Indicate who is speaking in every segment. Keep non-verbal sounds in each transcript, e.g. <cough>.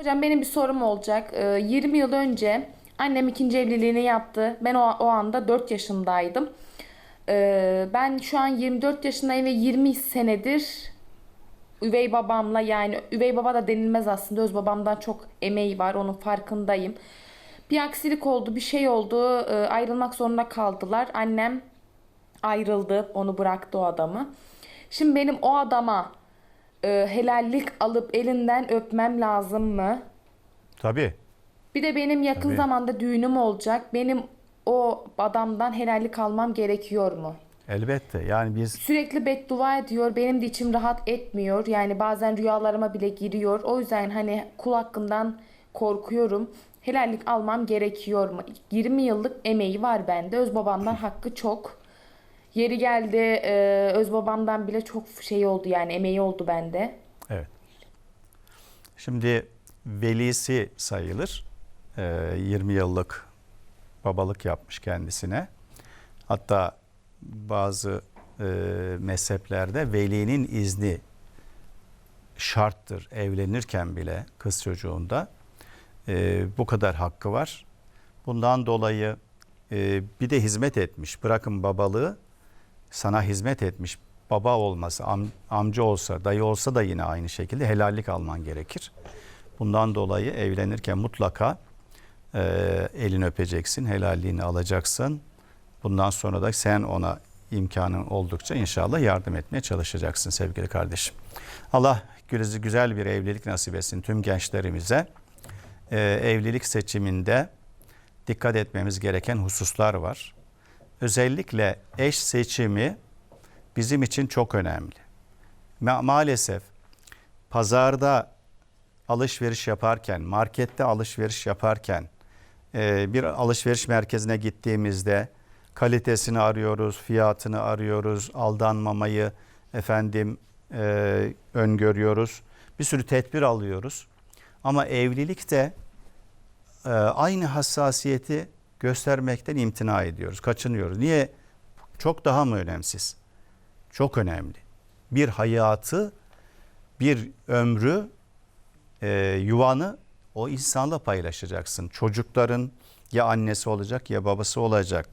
Speaker 1: Hocam benim bir sorum olacak. Ee, 20 yıl önce annem ikinci evliliğini yaptı. Ben o, o anda 4 yaşındaydım. Ee, ben şu an 24 yaşındayım ve 20 senedir üvey babamla yani üvey baba da denilmez aslında öz babamdan çok emeği var onun farkındayım. Bir aksilik oldu bir şey oldu Ee, ayrılmak zorunda kaldılar. Annem ayrıldı onu bıraktı o adamı. Şimdi benim o adama e, helallik alıp elinden öpmem lazım mı?
Speaker 2: Tabii.
Speaker 1: Bir de benim yakın
Speaker 2: Tabii.
Speaker 1: zamanda düğünüm olacak. Benim o adamdan helallik almam gerekiyor mu?
Speaker 2: Elbette. Yani biz
Speaker 1: Sürekli beddua ediyor. Benim de içim rahat etmiyor. Yani bazen rüyalarıma bile giriyor. O yüzden hani kul hakkından korkuyorum. Helallik almam gerekiyor mu? 20 yıllık emeği var bende. Öz babamdan <laughs> hakkı çok. Yeri geldi e, öz babamdan bile çok şey oldu yani emeği oldu bende.
Speaker 2: evet. Şimdi velisi sayılır. Ee, 20 yıllık babalık yapmış kendisine. Hatta bazı e, mezheplerde velinin izni şarttır evlenirken bile kız çocuğunda. E, bu kadar hakkı var. Bundan dolayı e, bir de hizmet etmiş. Bırakın babalığı sana hizmet etmiş. Baba olması, am- amca olsa, dayı olsa da yine aynı şekilde helallik alman gerekir. Bundan dolayı evlenirken mutlaka e, elini öpeceksin, helalliğini alacaksın. Bundan sonra da sen ona imkanın oldukça inşallah yardım etmeye çalışacaksın sevgili kardeşim. Allah güzel bir evlilik nasip etsin tüm gençlerimize. Ee, evlilik seçiminde dikkat etmemiz gereken hususlar var. Özellikle eş seçimi bizim için çok önemli. Ma- maalesef pazarda alışveriş yaparken, markette alışveriş yaparken, e, bir alışveriş merkezine gittiğimizde kalitesini arıyoruz, fiyatını arıyoruz, aldanmamayı efendim e, öngörüyoruz. Bir sürü tedbir alıyoruz. Ama evlilikte e, aynı hassasiyeti göstermekten imtina ediyoruz, kaçınıyoruz. Niye? Çok daha mı önemsiz? Çok önemli. Bir hayatı, bir ömrü, e, yuvanı o insanla paylaşacaksın. Çocukların ya annesi olacak ya babası olacak.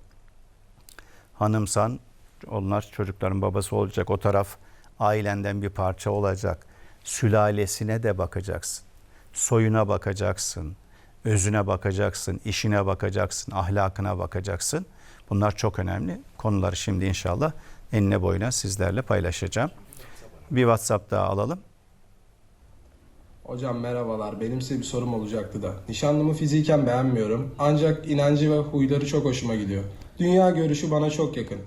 Speaker 2: Hanımsan onlar çocukların babası olacak. O taraf ailenden bir parça olacak. Sülalesine de bakacaksın. Soyuna bakacaksın. Özüne bakacaksın. işine bakacaksın. Ahlakına bakacaksın. Bunlar çok önemli. Konuları şimdi inşallah enine boyuna sizlerle paylaşacağım. Bir WhatsApp daha alalım.
Speaker 3: Hocam merhabalar. Benim size bir sorum olacaktı da. Nişanlımı fiziken beğenmiyorum. Ancak inancı ve huyları çok hoşuma gidiyor. Dünya görüşü bana çok yakın.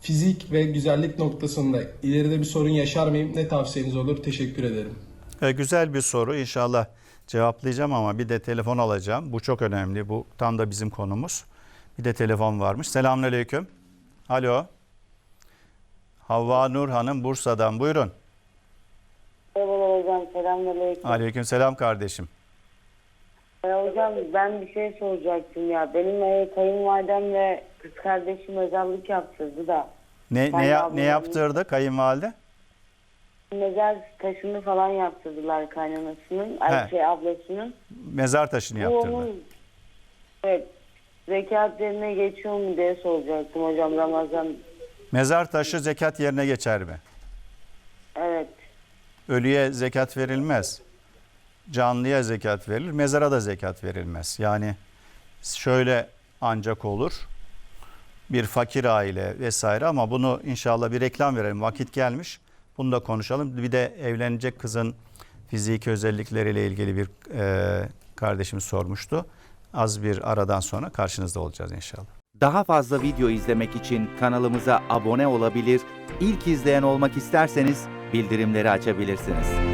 Speaker 3: Fizik ve güzellik noktasında ileride bir sorun yaşar mıyım? Ne tavsiyeniz olur? Teşekkür ederim.
Speaker 2: E, güzel bir soru. İnşallah cevaplayacağım ama bir de telefon alacağım. Bu çok önemli. Bu tam da bizim konumuz. Bir de telefon varmış. Selamünaleyküm. Alo. Havva Nur Hanım Bursa'dan. Buyurun.
Speaker 4: Merhabalar hocam, selamünaleyküm.
Speaker 2: Aleyküm selam kardeşim.
Speaker 4: Ee, hocam ben bir şey soracaktım ya. Benim e, kayınvalidem ve kız kardeşim özellik yaptırdı da.
Speaker 2: Ne
Speaker 4: Ben
Speaker 2: ne,
Speaker 4: de
Speaker 2: ya-
Speaker 4: ablamın-
Speaker 2: ne yaptırdı kayınvalide?
Speaker 4: Mezar taşını falan yaptırdılar kaynanasının, ay
Speaker 2: He.
Speaker 4: şey ablasının.
Speaker 2: Mezar taşını
Speaker 4: Bu
Speaker 2: yaptırdı.
Speaker 4: onun- Evet. Zekat yerine geçiyor mu diye soracaktım hocam Ramazan.
Speaker 2: Mezar taşı zekat yerine geçer mi?
Speaker 4: Evet.
Speaker 2: Ölüye zekat verilmez. Canlıya zekat verilir, mezara da zekat verilmez. Yani şöyle ancak olur. Bir fakir aile vesaire ama bunu inşallah bir reklam verelim. Vakit gelmiş. Bunu da konuşalım. Bir de evlenecek kızın fiziki özellikleriyle ilgili bir e, kardeşimiz sormuştu. Az bir aradan sonra karşınızda olacağız inşallah.
Speaker 5: Daha fazla video izlemek için kanalımıza abone olabilir, ilk izleyen olmak isterseniz bildirimleri açabilirsiniz.